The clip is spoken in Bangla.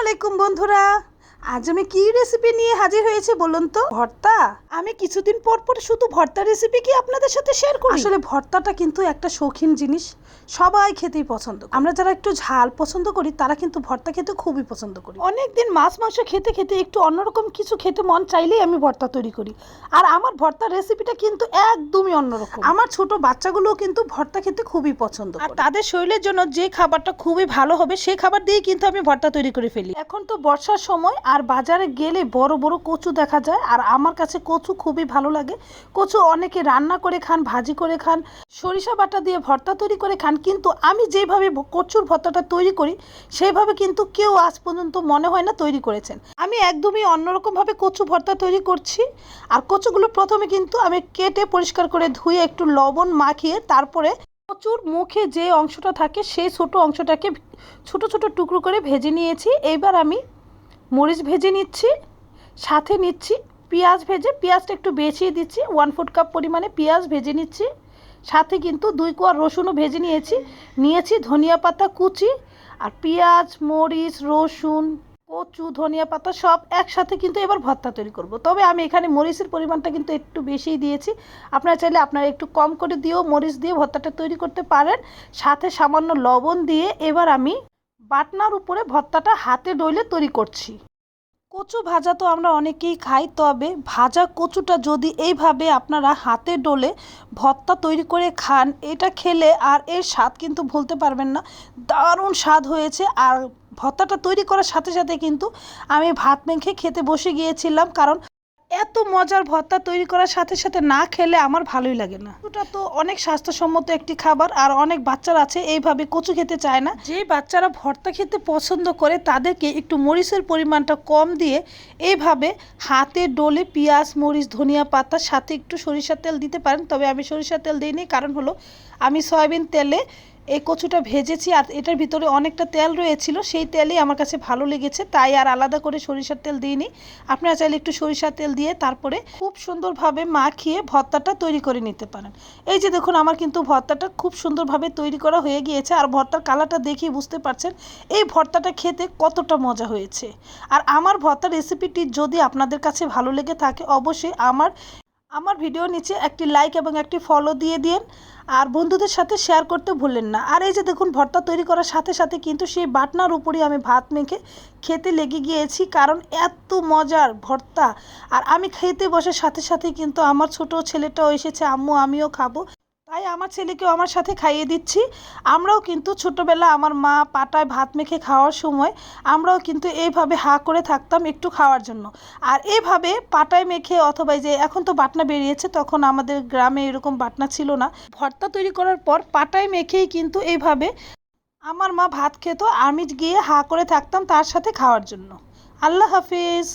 আলাইকুম বন্ধুরা। আজ আমি কি রেসিপি নিয়ে হাজির হয়েছে বলুন তো? ভর্তা? আমি কিছুদিন পর পর শুধু ভর্তা রেসিপি কি আপনাদের সাথে শেয়ার করি? আসলে ভর্তাটা কিন্তু একটা শৌখিন জিনিস। সবাই খেতেই পছন্দ আমরা যারা একটু ঝাল পছন্দ করি তারা কিন্তু ভর্তা খেতে খুবই পছন্দ করি। অনেকদিন মাছ মাংস খেতে খেতে একটু অন্যরকম কিছু খেতে মন চাইলেই আমি ভর্তা তৈরি করি। আর আমার ভর্তার রেসিপিটা কিন্তু একদমই অন্যরকম। আমার ছোট বাচ্চাগুলোও কিন্তু ভর্তা খেতে খুবই পছন্দ আর তাদের শরীরের জন্য যে খাবারটা খুবই ভালো হবে সেই খাবার দিয়ে কিন্তু আমি ভর্তা তৈরি করে ফেলি। এখন তো বর্ষার সময় আর বাজারে গেলে বড় বড় কচু দেখা যায়। আর আমার কাছে কচু খুবই ভালো লাগে। কচু অনেকে রান্না করে খান, ভাজি করে খান, সরিষা বাটা দিয়ে ভর্তা তৈরি করে খান, কিন্তু আমি যেভাবে কচুর ভর্তাটা তৈরি করি সেইভাবে কিন্তু কেউ আজ পর্যন্ত মনে হয় না তৈরি করেছেন। আমি একদমই অন্যরকমভাবে কচু ভর্তা তৈরি করছি। আর কচুগুলো প্রথমে কিন্তু আমি কেটে পরিষ্কার করে ধুয়ে একটু লবণ মাখিয়ে তারপরে কচুর মুখে যে অংশটা থাকে, সেই ছোট অংশটাকে ছোট ছোট টুকরো করে ভেজে নিয়েছি। এইবার আমি মরিচ ভেজে নিচ্ছি, সাথে নিচ্ছি পেঁয়াজ ভেজে, পেঁয়াজটা একটু বেছিয়ে দিচ্ছি ওয়ান ফুট কাপ পরিমাণে পেঁয়াজ ভেজে নিচ্ছি, সাথে কিন্তু দুই কোয়া রসুনও ভেজে নিয়েছি নিয়েছি ধনিয়া পাতা কুচি আর পেঁয়াজ, মরিচ, রসুন, কচু, ধনিয়া পাতা সব একসাথে কিন্তু এবার ভর্তা তৈরি করব। তবে আমি এখানে মরিচের পরিমাণটা কিন্তু একটু বেশিই দিয়েছি। আপনারা চাইলে আপনারা একটু কম করে দিয়েও মরিচ দিয়ে ভর্তাটা তৈরি করতে পারেন। সাথে সামান্য লবণ দিয়ে এবার আমি বাটনার উপরে ভর্তাটা হাতে ডইলে তৈরি করছি। কচু ভাজা তো আমরা অনেকেই খাই, তবে ভাজা কচুটা যদি এইভাবে আপনারা হাতে ডলে ভর্তা তৈরি করে খান, এটা খেলে আর এর স্বাদ কিন্তু ভুলতে পারবেন না। দারুণ স্বাদ হয়েছে আর ভর্তাটা তৈরি করার সাথে সাথে কিন্তু আমি ভাত মেখে খেতে বসে গিয়েছিলাম কারণ এত মজার ভর্তা তৈরি করার সাথে সাথে না খেলে আমার ভালোই লাগে না। ওটা তো অনেক স্বাস্থ্যসম্মত একটি খাবার আর অনেক বাচ্চারা আছে, এইভাবে কচু খেতে চায় না। যে বাচ্চারা ভর্তা খেতে পছন্দ করে তাদেরকে একটু মরিচের পরিমাণটা কম দিয়ে এইভাবে হাতে ডলে পেঁয়াজ, মরিচ, ধনিয়া পাতার সাথে একটু সরিষার তেল দিতে পারেন। তবে আমি সরিষার তেল দিইনি, কারণ হলো আমি সয়াবিন তেলে এই কচুটা ভেজেছি আর এটার ভিতরে অনেকটা তেল রয়েছিল, সেই তেলই আমার কাছে ভালো লেগেছে। তাই আর আলাদা করে সরিষার তেল দিইনি। আপনারা চাইলে একটু সরিষার তেল দিয়ে তারপরে খুব সুন্দরভাবে মাখিয়ে ভর্তাটা তৈরি করে নিতে পারেন। এই যে দেখুন, আমার কিন্তু ভর্তাটা খুব সুন্দরভাবে তৈরি করা হয়ে গিয়েছে আর ভর্তার কালারটা দেখেই বুঝতে পারছেন এই ভর্তাটা খেতে কতটা মজা হয়েছে। আর আমার ভর্তার রেসিপিটি যদি আপনাদের কাছে ভালো লেগে থাকে, অবশ্যই আমার আমার ভিডিও নিচে একটি লাইক এবং একটি ফলো দিয়ে দিন আর বন্ধুদের সাথে শেয়ার করতে ভুলেন না। আর এই যে দেখুন, ভর্তা তৈরি করার সাথে সাথে কিন্তু সেই বাটনার উপরেই আমি ভাত মেখে খেতে লেগে গিয়েছি কারণ এত মজার ভর্তা। আর আমি খেতে বসে সাথে সাথে কিন্তু আমার ছোট ছেলেটাও এসেছে, আম্মু আমিও খাব। তাই আমার ছেলেকেও আমার সাথে খাইয়ে দিচ্ছি। আমরাও কিন্তু ছোটবেলা আমার মা পাটায় ভাত মেখে খাওয়ার সময় আমরাও কিন্তু এইভাবে হা করে থাকতাম একটু খাওয়ার জন্য। আর এইভাবে পাটায় মেখে অথবা যে এখন তো বাটনা বেরিয়েছে, তখন আমাদের গ্রামে এরকম বাটনা ছিল না। ভর্তা তৈরি করার পর পাটায় মেখেই কিন্তু এইভাবে আমার মা ভাত খেত, আমি গিয়ে হা করে থাকতাম তার সাথে খাওয়ার জন্য। আল্লাহ হাফিজ।